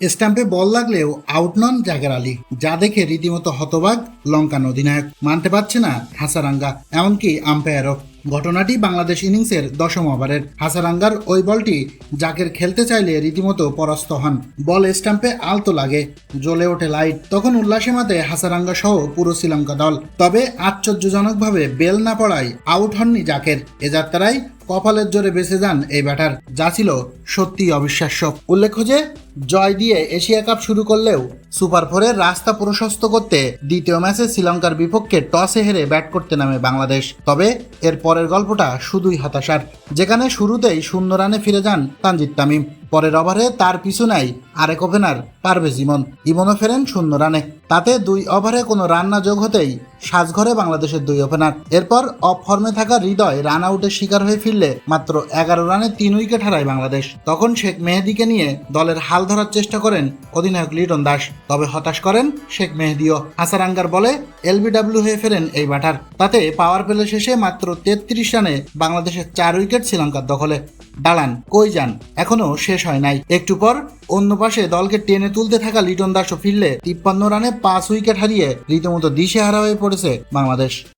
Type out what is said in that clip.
স্ট্যাম্পে বল লাগলেও আউট নন জাকের আলী, যা দেখে রীতিমতো হতবাক লঙ্কান অধিনায়ক। মানতে পারছে না হাসারাঙ্গা, এমনকি আম্পায়ারও। ঘটনাটি বাংলাদেশ ইনিংসের দশম ওভারের। হাসারাঙ্গার ওই বলটি জাকের খেলতে চাইলে রীতিমতো পরাস্ত হন। বল স্ট্যাম্পে আলতো লাগে, জ্বলে ওঠে লাইট। তখন উল্লাসে মাতে হাসারাঙ্গা সহ পুরো শ্রীলঙ্কা দল। তবে আশ্চর্যজনকভাবে বেল না পড়ায় আউট হননি জাকের। এ যাত্রায় কপালের জোরে বেঁচে যান এই ব্যাটার, যা ছিল সত্যি অবিশ্বাস্য। উল্লেখ্য যে, জয় দিয়ে এশিয়া কাপ শুরু করলেও সুপার ফোরের রাস্তা প্রশস্ত করতে দ্বিতীয় ম্যাচে শ্রীলঙ্কার বিপক্ষে টসে হেরে ব্যাট করতে নামে বাংলাদেশ। তবে এর পরের গল্পটা শুধুই হতাশার। যেখানে শুরুতেই শূন্য রানে ফিরে যান তানজিদ তামিম। পরের ওভারে তার পিছু নেয় আরেক ওপেনার পারভেজ ইমন। ইমনও ফেরেন শূন্য রানে। তাতে দুই ওভারে কোনো রান না যোগ হতেই সাজঘরে বাংলাদেশের দুই ওপেনার। এরপর অফ ফর্মে থাকা হৃদয় রান আউটের শিকার হয়ে ফিরলে মাত্র এগারো রানে তিন উইকেট হারায় বাংলাদেশ। তখন শেখ মেহেদিকে নিয়ে দলের হাল ধরার চেষ্টা করেন অধিনায়ক লিটন দাস। তবে হতাশ করেন শেখ মেহেদিও। হাসারাঙ্গার বলে এলবিডব্লিউ হয়ে ফেরেন এই ব্যাটার। তাতে পাওয়ার প্লে শেষে মাত্র তেত্রিশ রানে বাংলাদেশের চার উইকেট শ্রীলঙ্কার দখলে। দাঁড়ান কই যান? এখনও শেষ হয় নাই। একটু পর অন্য পাশে দলকে টেনে তুলতে থাকা লিটন দাসও ফিরলে তিপ্পান্ন রানে পাঁচ উইকেট হারিয়ে রীতিমতো দিশেহারা হয়ে পড়েছে বাংলাদেশ।